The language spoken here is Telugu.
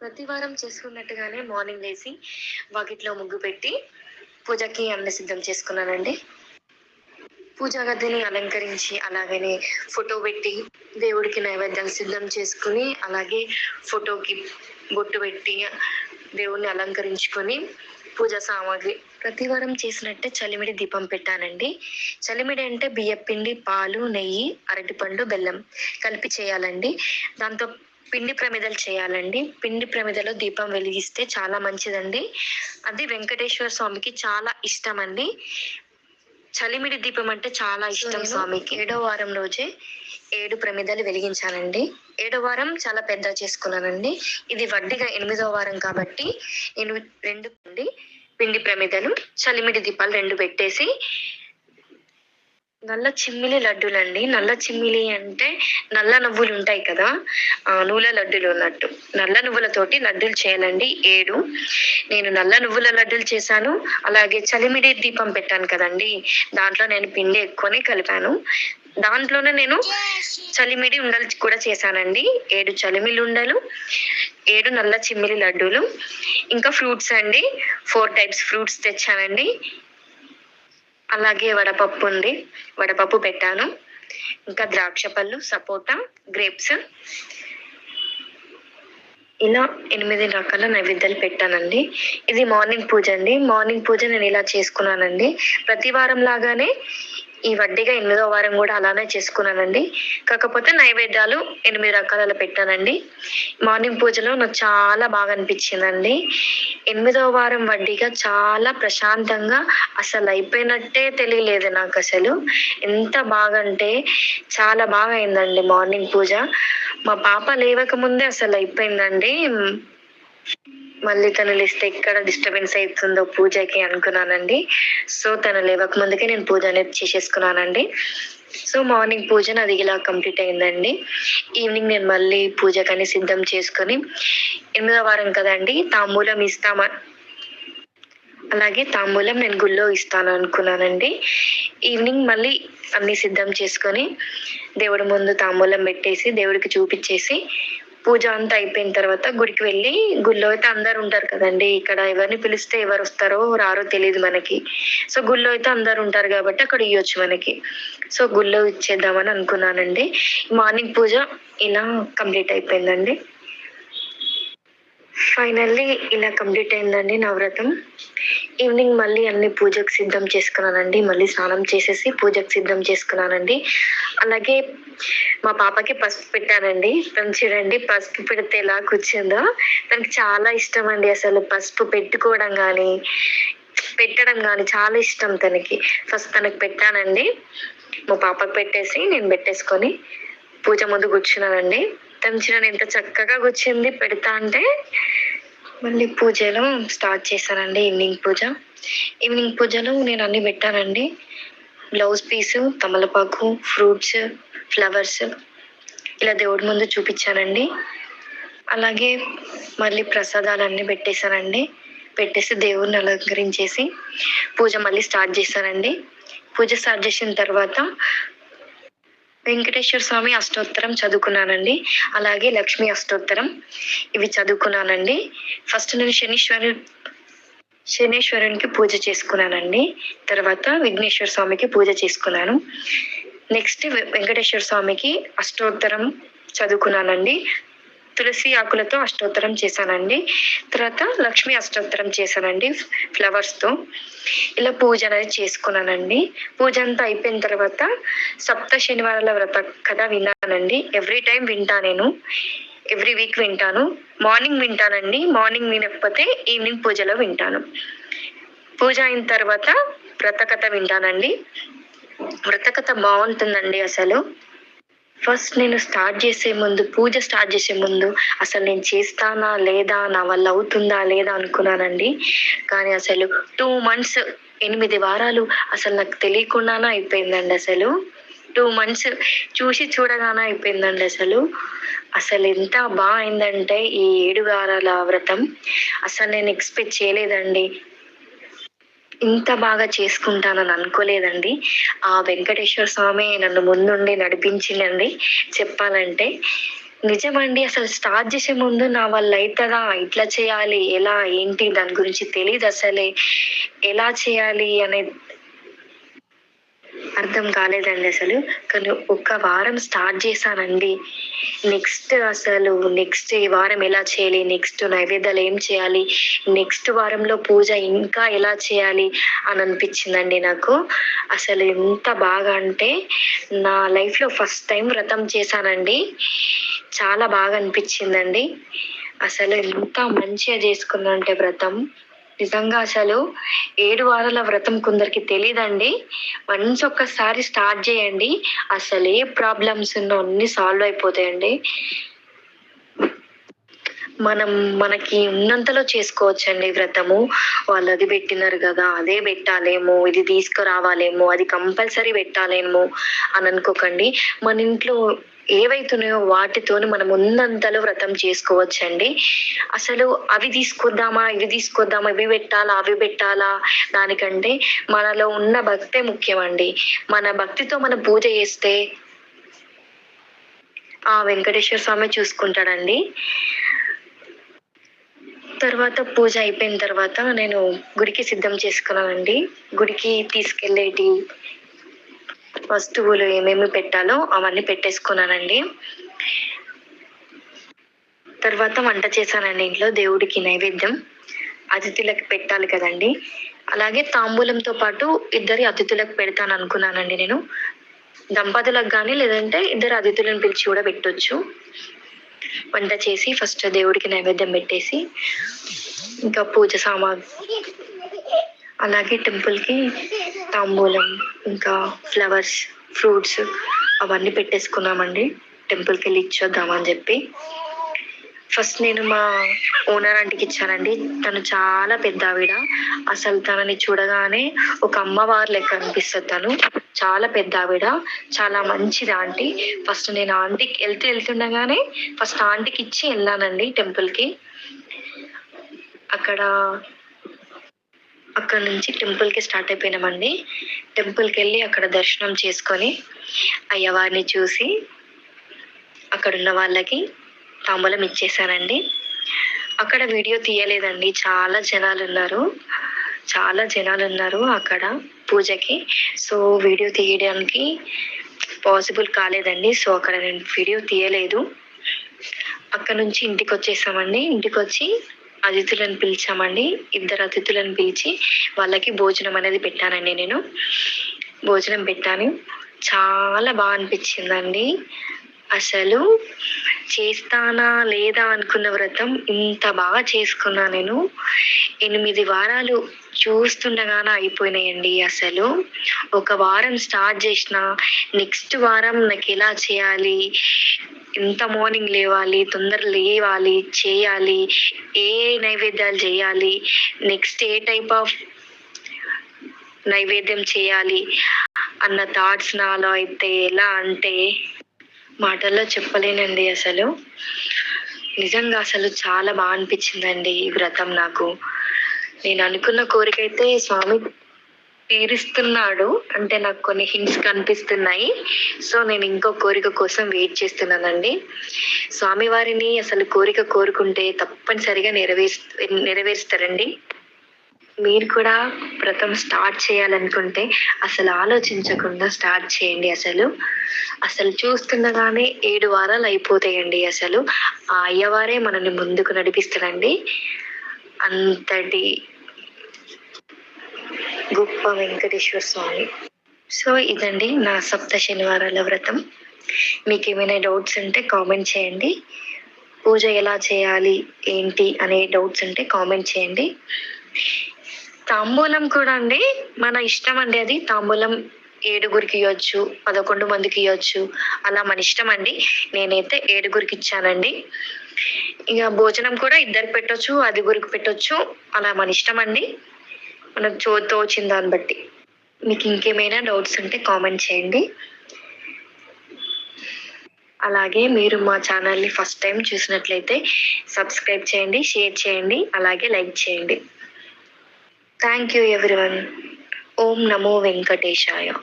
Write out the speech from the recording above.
ప్రతి వారం చేసుకున్నట్టుగానే మార్నింగ్ లేచి వాకిట్లో ముగ్గు పెట్టి పూజకి అన్ని సిద్ధం చేసుకున్నానండి. పూజా గదిని అలంకరించి అలాగనే ఫోటో పెట్టి దేవుడికి నైవేద్యాలు సిద్ధం చేసుకుని అలాగే ఫోటోకి బొట్టు పెట్టి దేవుణ్ణి అలంకరించుకొని పూజ సామాగ్రి ప్రతి వారం చేసినట్టే చలిమిడి దీపం పెట్టానండి. చలిమిడి అంటే బియ్యపిండి పాలు నెయ్యి అరటిపండు బెల్లం కలిపి చేయాలండి. దాంతో పిండి ప్రమిదలు చేయాలండి. పిండి ప్రమిదలో దీపం వెలిగిస్తే చాలా మంచిదండి. అది వెంకటేశ్వర స్వామికి చాలా ఇష్టం అండి చలిమిడి దీపం అంటే చాలా ఇష్టం స్వామికి. ఏడో వారం రోజే ఏడు ప్రమిదలు వెలిగించానండి. ఏడో వారం చాలా పెద్ద చేసుకున్నానండి. ఇది వడ్డీగా ఎనిమిదో వారం కాబట్టి నేను రెండు పిండి పిండి ప్రమిదలు చలిమిడి దీపాలు రెండు పెట్టేసి నల్ల చిమ్మిలి లడ్డులండి. నల్ల చిమ్మిలి అంటే నల్ల నువ్వులు ఉంటాయి కదా? ఆ నూల లడ్డులు ఉన్నట్టు. నల్ల నువ్వులతోటి లడ్డులు చేయాలండి. ఏడు. నేను నల్ల నువ్వుల లడ్డులు చేశాను. అలాగే చలిమిడి దీపం పెట్టాను కదండి. దాంట్లో నేను పిండి ఎక్కువనే కలిపాను. దాంట్లోనే నేను చలిమిడి ఉండలు కూడా చేశానండి. ఏడు చలిమిలి ఉండలు ఏడు నల్ల చిమ్మిలి లడ్డూలు. ఇంకా ఫ్రూట్స్ అండి. ఫోర్ టైప్స్ ఫ్రూట్స్ తెచ్చానండి. అలాగే వడపప్పు ఉంది. వడపప్పు పెట్టాను. ఇంకా ద్రాక్ష పళ్ళు సపోటా గ్రేప్స్. ఇలా ఎనిమిది రకాల నైవేద్యాలు పెట్టానండి. ఇది మార్నింగ్ పూజ అండి. మార్నింగ్ పూజ నేను ఇలా చేసుకున్నానండి. ప్రతి వారం లాగానే ఈ వడ్డీగా ఎనిమిదో వారం కూడా అలానే చేసుకున్నానండి. కాకపోతే నైవేద్యాలు ఎనిమిది రకాల పెట్టానండి. మార్నింగ్ పూజలో నాకు చాలా బాగా అనిపించిందండి. ఎనిమిదో వారం వడ్డీగా చాలా ప్రశాంతంగా అసలు అయిపోయినట్టే తెలియలేదు నాకు అసలు. ఎంత బాగా అంటే చాలా బాగా అయిందండి మార్నింగ్ పూజ. మా పాప లేవక ముందే అసలు అయిపోయిందండి. మళ్ళీ తను లేస్తే ఎక్కడ డిస్టర్బెన్స్ అవుతుందో పూజకి అనుకున్నానండి. సో తను లేవక ముందుకే నేను పూజ అనేది చేసేసుకున్నానండి. సో మార్నింగ్ పూజ నాది ఇలా కంప్లీట్ అయిందండి. ఈవినింగ్ నేను మళ్ళీ పూజకని సిద్ధం చేసుకొని ఎనిమిదో వారం కదండి తాంబూలం ఇస్తామా? అలాగే తాంబూలం నేను గుళ్ళో ఇస్తాను అనుకున్నానండి. ఈవినింగ్ మళ్ళీ అన్ని సిద్ధం చేసుకొని దేవుడి ముందు తాంబూలం పెట్టేసి దేవుడికి చూపించేసి పూజ అంతా అయిపోయిన తర్వాత గుడికి వెళ్ళి గుళ్ళో అయితే అందరు ఉంటారు కదండి. ఇక్కడ ఎవరిని పిలిస్తే ఎవరు వస్తారో రారో తెలియదు మనకి. సో గుళ్ళో అయితే అందరు ఉంటారు కాబట్టి అక్కడ ఇవ్వచ్చు మనకి. సో గుళ్ళో ఇచ్చేద్దామని అనుకున్నానండి. మార్నింగ్ పూజ ఇలా కంప్లీట్ అయిపోయిందండి. ఫైనల్లీ ఇలా కంప్లీట్ అయిందండి నా వ్రతం ఈవినింగ్ మళ్ళీ అన్ని పూజకు సిద్ధం చేసుకున్నానండి. మళ్ళీ స్నానం చేసేసి పూజకు సిద్ధం చేసుకున్నానండి. అలాగే మా పాపకి పసుపు పెట్టానండి. తను చూడండి పసుపు పెడితే ఎలా కూర్చుందో. తనకి చాలా ఇష్టం అండి అసలు పసుపు పెట్టుకోవడం కానీ పెట్టడం కానీ చాలా ఇష్టం తనకి. ఫస్ట్ తనకి పెట్టానండి. మా పాపకు పెట్టేసి నేను పెట్టేసుకొని పూజ ముందు కూర్చున్నానండి. తను చూడండి ఎంత చక్కగా కూర్చుంది పెడతా అంటే మళ్ళీ పూజలో స్టార్ట్ చేశానండి. ఈవినింగ్ పూజ. ఈవినింగ్ పూజలో నేను అన్ని పెట్టానండి. బ్లౌజ్ పీసు తమలపాకు ఫ్రూట్స్ ఫ్లవర్స్ ఇలా దేవుడి ముందు చూపించానండి. అలాగే మళ్ళీ ప్రసాదాలు అన్నీ పెట్టేశానండి. పెట్టేసి దేవుడిని అలంకరించేసి పూజ మళ్ళీ స్టార్ట్ చేశానండి. పూజ స్టార్ట్ చేసిన తర్వాత వెంకటేశ్వర స్వామి అష్టోత్తరం చదువుకున్నానండి. అలాగే లక్ష్మీ అష్టోత్తరం ఇవి చదువుకున్నానండి. ఫస్ట్ నేను శనీశ్వరు శనీశ్వరునికి పూజ చేసుకున్నానండి. తర్వాత విఘ్నేశ్వర స్వామికి పూజ చేసుకున్నాను. నెక్స్ట్ వెంకటేశ్వర స్వామికి అష్టోత్తరం చదువుకున్నానండి. తులసి ఆకులతో అష్టోత్తరం చేశానండి. తర్వాత లక్ష్మీ అష్టోత్తరం చేశానండి ఫ్లవర్స్తో ఇలా పూజ అనేది చేసుకున్నానండి. పూజ అంతా అయిపోయిన తర్వాత సప్త శనివారాల వ్రత కథ విన్నానండి. ఎవ్రీ టైం వింటా నేను. ఎవ్రీ వీక్ వింటాను. మార్నింగ్ వింటానండి. మార్నింగ్ వినకపోతే ఈవినింగ్ పూజలో వింటాను. పూజ అయిన తర్వాత వ్రత కథ వింటానండి. వ్రతకథ బాగుంటుందండి అసలు. ఫస్ట్ నేను స్టార్ట్ చేసే ముందు పూజ స్టార్ట్ చేసే ముందు అసలు నేను చేస్తానా లేదా నా వల్ల అవుతుందా లేదా అనుకున్నానండి. కానీ అసలు టూ మంత్స్ ఎనిమిది వారాలు అసలు నాకు తెలియకుండానే అయిపోయిందండి అసలు. టూ మంత్స్ చూసి చూడగానే అయిపోయిందండి అసలు. అసలు ఎంత బాగా అయిందంటే ఈ ఏడు వారాల వ్రతం. అసలు నేను ఎక్స్పెక్ట్ చేయలేదండి. ఇంత బాగా చేసుకుంటానని అనుకోలేదండి. ఆ వెంకటేశ్వర స్వామి నన్ను ముందుండి నడిపించిందండి చెప్పాలంటే నిజమండి అసలు స్టార్ట్ చేసే ముందు నా వల్ల అవుతుందా ఇట్లా చేయాలి ఎలా ఏంటి? దాని గురించి తెలియదు అసలే. ఎలా చేయాలి? అనే అర్థం కాలేదండి అసలు. కానీ ఒక్క వారం స్టార్ట్ చేశానండి. నెక్స్ట్ అసలు నెక్స్ట్ ఈ వారం ఎలా చేయాలి? నెక్స్ట్ నైవేద్యాలు ఏం చేయాలి? నెక్స్ట్ వారంలో పూజ ఇంకా ఎలా చేయాలి అని అనిపించిందండి నాకు. అసలు ఎంత బాగా అంటే నా లైఫ్లో ఫస్ట్ టైం వ్రతం చేశానండి. చాలా బాగా అనిపించిందండి. అసలు ఎంత మంచిగా చేసుకున్నా అంటే వ్రతం. నిజంగా అసలు ఏడు వారాల వ్రతం కొందరికి తెలియదండి వన్స్ ఒక్కసారి స్టార్ట్ చేయండి. అసలు ఏ ప్రాబ్లమ్స్ ఉన్నా అన్ని సాల్వ్ అయిపోతాయండి. మనం మనకి ఉన్నంతలో చేసుకోవచ్చండి వ్రతము. వాళ్ళు అది పెట్టినారు కదా అదే పెట్టాలేమో ఇది తీసుకురావాలేమో అది కంపల్సరీ పెట్టాలేమో అని అనుకోకండి. మన ఇంట్లో ఏవైతున్నాయో వాటితోని మనం ఉన్నంతలో వ్రతం చేసుకోవచ్చండి. అసలు అవి తీసుకొద్దామా ఇవి తీసుకొద్దామా ఇవి పెట్టాలా అవి పెట్టాలా దానికంటే మనలో ఉన్న భక్తే ముఖ్యమండి. మన భక్తితో మనం పూజ చేస్తే ఆ వెంకటేశ్వర స్వామి చూసుకుంటాడండి. తర్వాత పూజ అయిపోయిన తర్వాత నేను గుడికి సిద్ధం చేసుకున్నానండి. గుడికి తీసుకెళ్ళేటి వస్తువులు ఏమేమి పెట్టాలో అవన్నీ పెట్టేసుకున్నానండి. తర్వాత వంట చేశానండి ఇంట్లో దేవుడికి నైవేద్యం అతిథులకు పెట్టాలి కదండి. అలాగే తాంబూలంతో పాటు ఇద్దరి అతిథులకు పెడతాను అనుకున్నానండి నేను. దంపతులకు కానీ లేదంటే ఇద్దరు అతిథులను పిలిచి కూడా పెట్టొచ్చు. వంట చేసి ఫస్ట్ దేవుడికి నైవేద్యం పెట్టేసి ఇంకా పూజ సామాగ్రి అలాగే టెంపుల్కి తాంబూలం ఇంకా ఫ్లవర్స్ ఫ్రూట్స్ అవన్నీ పెట్టేసుకున్నామండి. టెంపుల్కి వెళ్ళి ఇచ్చొద్దామని చెప్పి. ఫస్ట్ నేను మా ఓనర్ ఆంటీకి ఇచ్చానండి. తను చాలా పెద్ద ఆవిడ. అసలు తనని చూడగానే ఒక అమ్మవారు లెక్క అనిపిస్తుంది తను. చాలా పెద్ద ఆవిడ. చాలా మంచిది ఆంటీ. ఫస్ట్ నేను ఆంటీకి వెళ్తూ వెళ్తుండగానే ఫస్ట్ ఆంటీకి ఇచ్చి వెళ్ళానండి టెంపుల్కి అక్కడ అక్కడ నుంచి టెంపుల్కి స్టార్ట్ అయిపోయినామండి. టెంపుల్కి వెళ్ళి అక్కడ దర్శనం చేసుకొని అయ్యవారిని చూసి అక్కడ ఉన్న వాళ్ళకి తాంబూలం ఇచ్చేసానండి అక్కడ వీడియో తీయలేదండి. చాలా జనాలు ఉన్నారు. చాలా జనాలు ఉన్నారు అక్కడ పూజకి. సో వీడియో తీయడానికి పాసిబుల్ కాలేదండి. సో అక్కడ నేను వీడియో తీయలేదు. అక్కడ నుంచి ఇంటికి వచ్చేసామండి. ఇంటికి వచ్చి అతిథులను పిలిచామండి. ఇద్దరు అతిథులను పిలిచి వాళ్ళకి భోజనం అనేది పెట్టానండి నేను. భోజనం పెట్టాను. చాలా బాగా అనిపించిందండి. అసలు చేస్తానా లేదా అనుకున్న వ్రతం ఇంత బాగా చేసుకున్నా నేను. ఎనిమిది వారాలు చూస్తుండగానే అయిపోయినాయండి అసలు. ఒక వారం స్టార్ట్ చేసిన నెక్స్ట్ వారం నాకు ఎలా చేయాలి? ఎంత మార్నింగ్ లేవాలి తొందర లేవాలి చేయాలి ఏ నైవేద్యాలు చేయాలి నెక్స్ట్ ఏ టైప్ ఆఫ్ నైవేద్యం చేయాలి అన్న థాట్స్ నాలో అయితే ఎలా అంటే మాటల్లో చెప్పలేనండి అసలు. నిజంగా అసలు చాలా బాగా అనిపించిందండి ఈ వ్రతం నాకు. నేను అనుకున్న కోరిక అయితే స్వామి తీరుస్తున్నాడు. అంటే నాకు కొన్ని హింట్స్ కనిపిస్తున్నాయి. సో నేను ఇంకో కోరిక కోసం వెయిట్ చేస్తున్నానండి. స్వామివారిని అసలు కోరిక కోరుకుంటే తప్పనిసరిగా నెరవేర్ నెరవేరుస్తారండి. మీరు కూడా వ్రతం స్టార్ట్ చేయాలనుకుంటే అసలు ఆలోచించకుండా స్టార్ట్ చేయండి అసలు. అసలు చూస్తుండగానే ఏడు వారాలు అయిపోతాయండి అసలు. ఆ అయ్యవారే మనల్ని ముందుకు నడిపిస్తాడండి. అంతటి గొప్ప వెంకటేశ్వర స్వామి. సో ఇదండి నా సప్త శనివారాల వ్రతం. మీకు ఏమైనా డౌట్స్ ఉంటే కామెంట్ చేయండి. పూజ ఎలా చేయాలి ఏంటి అనే డౌట్స్ ఉంటే కామెంట్ చేయండి. తాంబూలం కూడా అండి. మన ఇష్టం అండి అది. తాంబూలం ఏడుగురికి ఇవ్వచ్చు పదకొండు మందికి ఇవ్వచ్చు అలా మన ఇష్టం అండి. నేనైతే ఏడుగురికి ఇచ్చానండి. ఇక భోజనం కూడా ఇద్దరికి పెట్టొచ్చు ఐదుగురికి పెట్టొచ్చు. అలా మన ఇష్టం అండి. మనకు చో తోచిన దాన్ని బట్టి. మీకు ఇంకేమైనా డౌట్స్ ఉంటే కామెంట్ చేయండి. అలాగే మీరు మా ఛానల్ని ఫస్ట్ టైం చూసినట్లయితే సబ్స్క్రైబ్ చేయండి షేర్ చేయండి అలాగే లైక్ చేయండి. Thank you, everyone. Om Namo Venkateshaya.